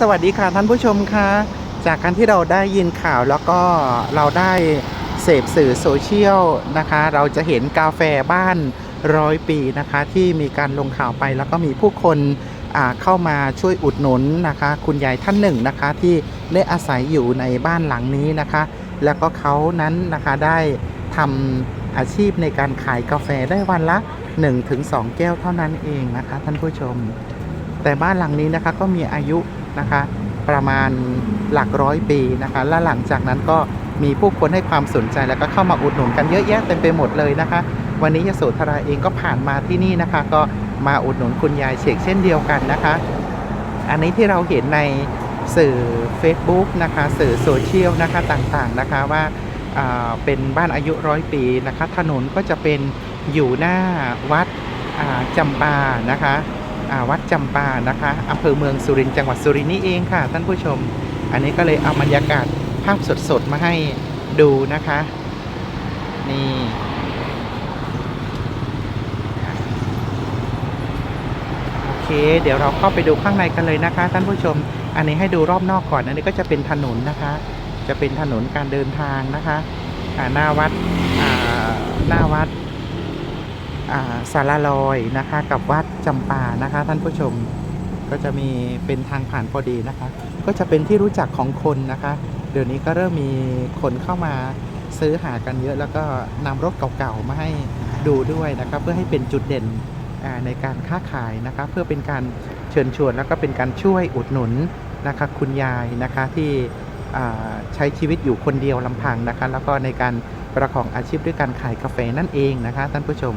สวัสดีค่ะท่านผู้ชมค่ะ จากการที่เราได้ยินข่าวแล้วก็เราได้เสพสื่อโซเชียลนะคะ เราจะเห็นกาแฟบ้านร้อยปีนะคะ ที่มีการลงข่าวไปแล้วก็มีผู้คนเข้ามาช่วยอุดหนุนนะคะ คุณยายท่านหนึ่งนะคะที่ได้อาศัยอยู่ในบ้านหลังนี้นะคะ แล้วก็เขานั้นนะคะได้ทำอาชีพในการขายกาแฟได้วันละ 1-2 แก้วเท่านั้นเองนะคะ ท่านผู้ชมแต่บ้านหลังนี้นะคะก็มีอายุ นะคะ ประมาณหลักร้อยปีนะคะ และหลังจากนั้นก็มีผู้คนให้ความสนใจแล้วก็เข้ามาอุดหนุนกันเยอะแยะเต็มไปหมดเลยนะคะ วันนี้ยโสธราเองก็ผ่านมาที่นี่นะคะ ก็มาอุดหนุนคุณยายเฉกเช่นเดียวกันนะคะ อันนี้ที่เราเห็นในสื่อ Facebook นะคะ สื่อโซเชียลนะคะต่างๆนะคะว่าาเป็นบ้านอายุร้อยปีนะคะ ถนนก็จะเป็นอยู่หน้าวัดจำปานะคะ วัดจำปานะคะอำเภอเมืองสุรินทร์จังหวัดสุรินทร์นี่เองค่ะ ท่านผู้ชม อันนี้ก็เลยเอาบรรยากาศภาพสดๆ มาให้ดูนะคะ นี่โอเค เดี๋ยวเราเข้าไปดูข้างในกันเลยนะคะ ท่านผู้ชม อันนี้ให้ดูรอบนอกก่อน อันนี้ก็จะเป็นถนนนะคะ จะเป็นถนนการเดินทางนะคะหน้าวัดหน้าวัด สารลอยนะคะกับวัดจำปานะคะ ท่านผู้ชมก็จะมีเป็นทางผ่านพอดีนะคะ ก็จะเป็นที่รู้จักของคนนะคะ เดี๋ยวนี้ก็เริ่มมีคนเข้ามาซื้อหากันเยอะ แล้วก็นำรถเก่าๆมาให้ดูด้วยนะคะเพื่อให้เป็นจุดเด่นในการค้าขายนะคะเพื่อเป็นการเชิญชวนแล้วก็เป็นการช่วยอุดหนุนนะคะคุณยายนะคะที่ใช้ชีวิตอยู่คนเดียวลำพังนะคะ แล้วก็ในการประกอบอาชีพด้วยการขายกาแฟนั่นเองนะคะท่านผู้ชม